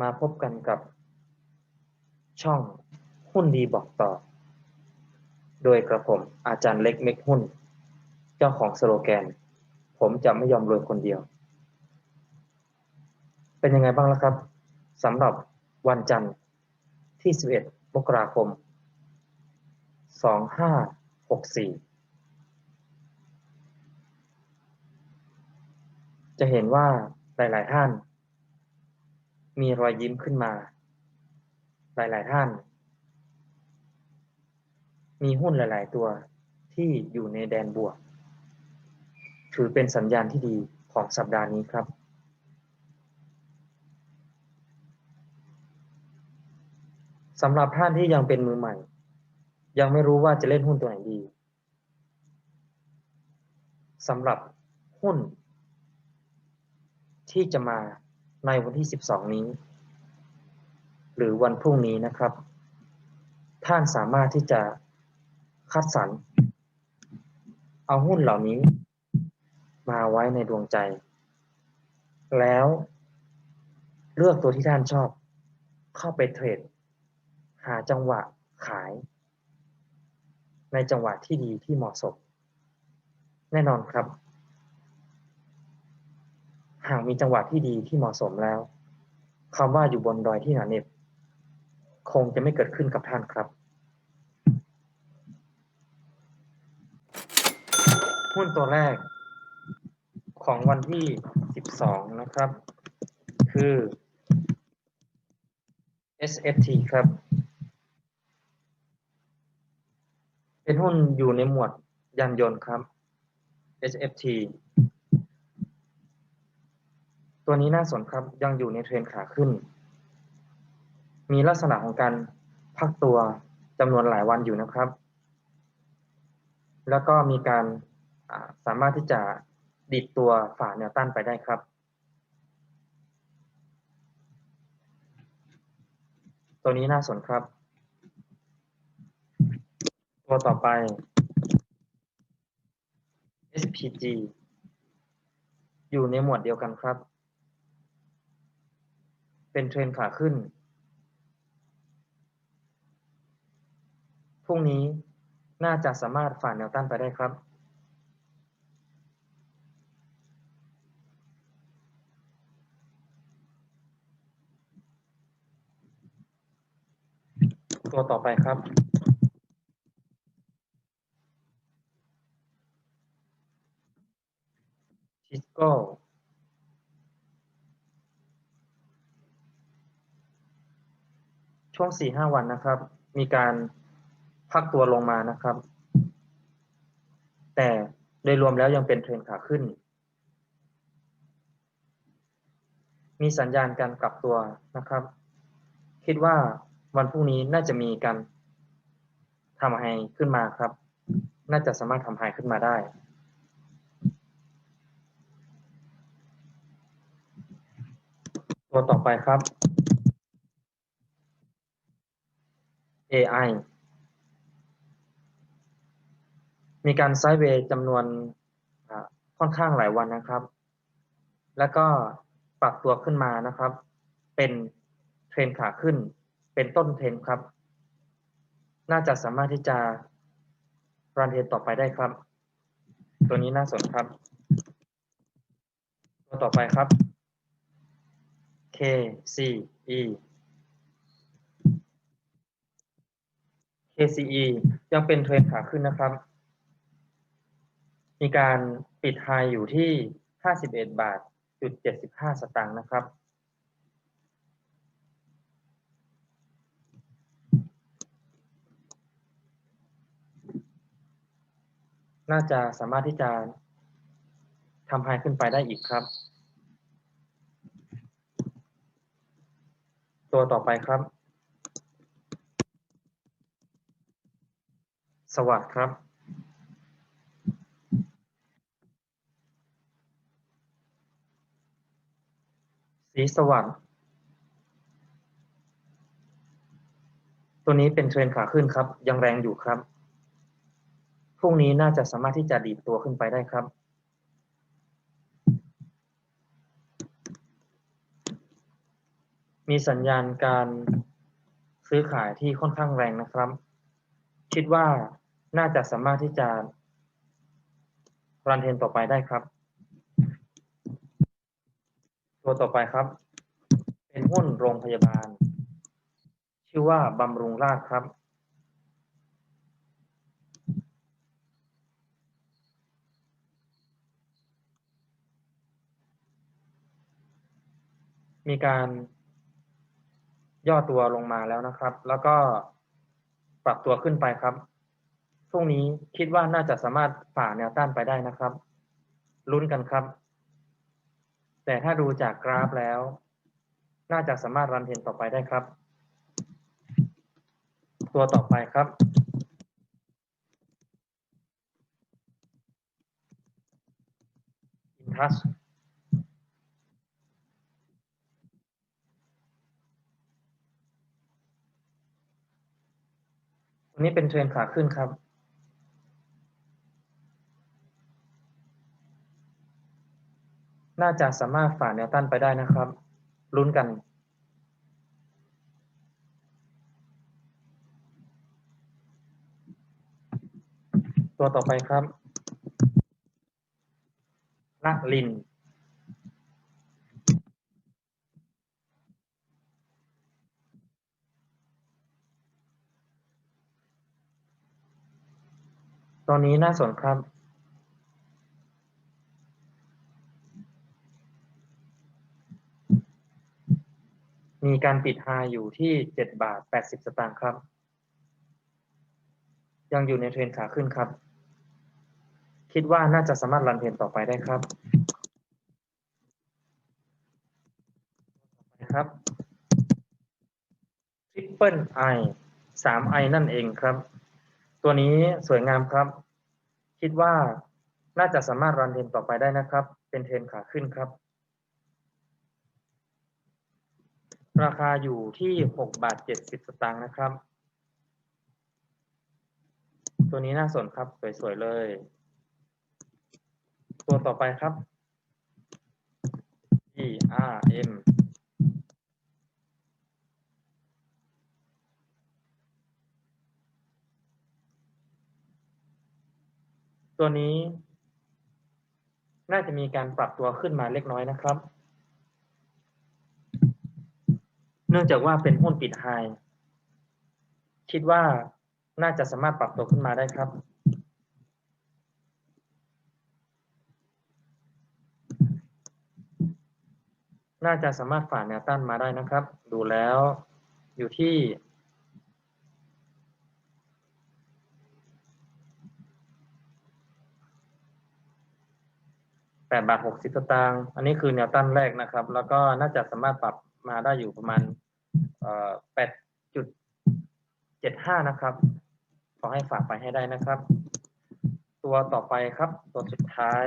มาพบกันกับช่องหุ้นดีบอกต่อ โดยกระผมอาจารย์เล็กเม็กหุ้น เจ้าของสโลแกน ผมจะไม่ยอมรวยคนเดียว เป็นยังไงบ้างล่ะครับสำหรับวันจันทร์ที่ 11 มกราคม 2564 จะเห็นว่าหลาย ๆ ท่าน มีรอยยิ้มขึ้นมา หลาย ๆ ท่าน มีหุ้นหลาย ๆ ตัวที่อยู่ในแดนบวก ถือเป็นสัญญาณที่ดีของสัปดาห์นี้ครับ สำหรับท่านที่ยังเป็นมือใหม่ ยังไม่รู้ว่าจะเล่นหุ้นตัวไหนดีสำหรับหุ้นที่จะมา ในวันที่ 12 นี้ หรือวันพรุ่งนี้นะครับ ท่านสามารถที่จะคัดสรรเอาหุ้นเหล่านี้ มาไว้ในดวงใจ แล้วเลือกตัวที่ท่านชอบเข้าไปเทรด หาจังหวะขาย ในจังหวะที่ดีที่เหมาะสม แน่นอนครับ หากมีจังหวะที่ดีที่เหมาะสมแล้วคำว่าอยู่บนดอยที่หนาเน็บ คงจะไม่เกิดขึ้นกับท่านครับหุ้นตัวแรกของวันที่ 12 นะครับ คือ SFT ครับ เป็นหุ้นอยู่ในหมวดยานยนต์ครับ SFT ตัวนี้น่าสนครับยังอยู่ในเทรนขาขึ้น มีลักษณะของการพักตัวจำนวนหลายวันอยู่นะครับ แล้วก็มีการสามารถที่จะดิดตัวฝ่าแนวต้านไปได้ครับ ตัวนี้น่าสนครับ ตัวต่อไป SPG อยู่ในหมวดเดียวกันครับ เป็นเทรนขาขึ้น พรุ่งนี้น่าจะสามารถฝ่าแนวต้านไปได้ครับ ตัวต่อไปครับทิสโก้ ช่วงสี่ห้าวันนะครับ มีการพักตัวลงมานะครับ แต่โดยรวมแล้วยังเป็นเทรนขาขึ้น มีสัญญาณการกลับตัวนะครับ คิดว่าวันพรุ่งนี้น่าจะมีการทำไฮขึ้นมาครับ น่าจะสามารถทำไฮขึ้นมาได้ตัวต่อไปครับ AI มีการไซด์เวย์จำนวนค่อนข้างหลายวันนะครับ แล้วก็ปรับตัวขึ้นมานะครับ เป็นเทรนขาขึ้น เป็นต้นเทรนครับ น่าจะสามารถที่จะรันเทรนต่อไปได้ครับ ตัวนี้น่าสนครับ ตัวต่อไปครับ KCE KCE ยังเป็นเทรนขาขึ้นนะครับ มีการปิดไฮอยู่ที่ 51 บาทจุด75 สตางค์นะครับ น่าจะสามารถที่จะทำไฮขึ้นไปได้อีกครับ ตัวต่อไปครับ สวัสดีครับสีสวัสด์ตัวนี้เป็นเทรนขาขึ้นครับ ยังแรงอยู่ครับ พรุ่งนี้น่าจะสามารถที่จะดีดตัวขึ้นไปได้ครับ มีสัญญาณการซื้อขายที่ค่อนข้างแรงนะครับ คิดว่า น่าจะสามารถที่จะรันเทนต่อไปได้ครับ ตัวต่อไปครับ เป็นหุ้นโรงพยาบาล ชื่อว่าบำรุงราษฎร์ครับมีการย่อตัวลงมาแล้วนะครับ แล้วก็ปรับตัวขึ้นไปครับ พรุ่งนี้คิดว่าน่าจะสามารถฝ่าแนวต้านไปได้นะครับ ลุ้นกันครับ แต่ถ้าดูจากกราฟแล้ว น่าจะสามารถรันเทรนต่อไปได้ครับ ตัวต่อไปครับ อินทัสวันนี้เป็นเทรนขาขึ้นครับ น่าจะสามารถฝ่าแนวต้านไปได้นะครับ ลุ้นกัน ตัวต่อไปครับละลิน ตอนนี้น่าสนครับ มีการปิดไฮอยู่ที่เจ็ดบาทแปดสิบสตางค์ครับ ยังอยู่ในเทรนขาขึ้นครับ คิดว่าน่าจะสามารถรันเทรนต่อไปได้ครับครับ Triple I สาม I นั่นเองครับ ตัวนี้สวยงามครับ คิดว่าน่าจะสามารถรันเทรนต่อไปได้นะครับ เป็นเทรนขาขึ้นครับ ราคาอยู่ที่หกบาทเจ็ดสิบสตางค์นะครับ ตัวนี้น่าสนครับ สวยๆเลย ตัวต่อไปครับ E R M ตัวนี้ น่าจะมีการปรับตัวขึ้นมาเล็กน้อยนะครับ เนื่องจากว่าเป็นหุ้นปิดไฮคิดว่าน่าจะสามารถปรับตัวขึ้นมาได้ครับ น่าจะสามารถฝ่าแนวต้านมาได้นะครับ ดูแล้วอยู่ที่แปดบาทหกสิบสตางค์ อันนี้คือแนวต้านแรกนะครับ แล้วก็น่าจะสามารถปรับมาได้อยู่ประมาณ แปดจุดเจ็ดห้านะครับ ขอให้ฝากไปให้ได้นะครับ ตัวต่อไปครับ ตัวสุดท้าย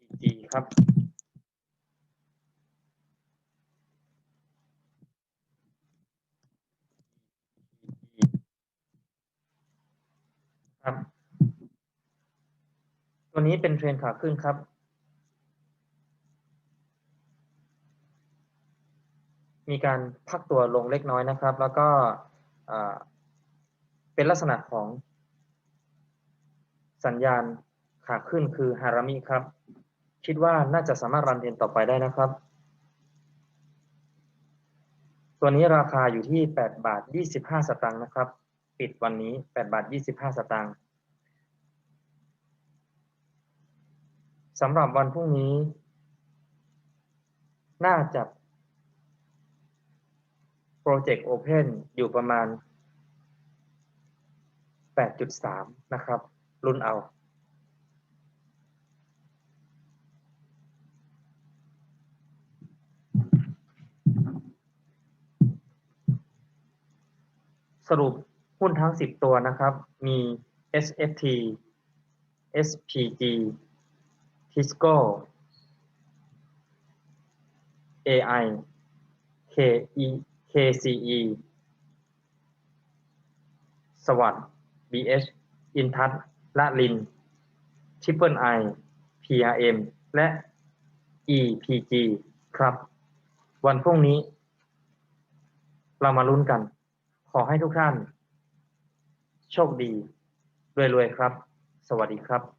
ETG ครับครับ ตัวนี้เป็นเทรนขาขึ้นครับ มีการพักตัวลงเล็กน้อยนะครับ แล้วก็เป็นลักษณะของสัญญาณขาขึ้นคือฮารามิครับ คิดว่าน่าจะสามารถรันเทรนต่อไปได้นะครับ ตัวนี้ราคาอยู่ที่ 8 บาท 25 สตางค์นะครับ ปิดวันนี้ 8 บาท 25 สตางค์สำหรับวันพรุ่งนี้ น่าจะ โปรเจกต์โอเพนอยู่ประมาณ 8.3 นะครับ รุ่นเอา สรุปหุ้นทั้ง 10 ตัวนะครับ มี SFT SPG Tisco AI KE KCE สวัสด์ BH อินทัศละลิน Triple I PRM และ EPG ครับ วันพรุ่งนี้ เรามาลุ้นกัน ขอให้ทุกท่าน โชคดีรวยๆครับ สวัสดีครับ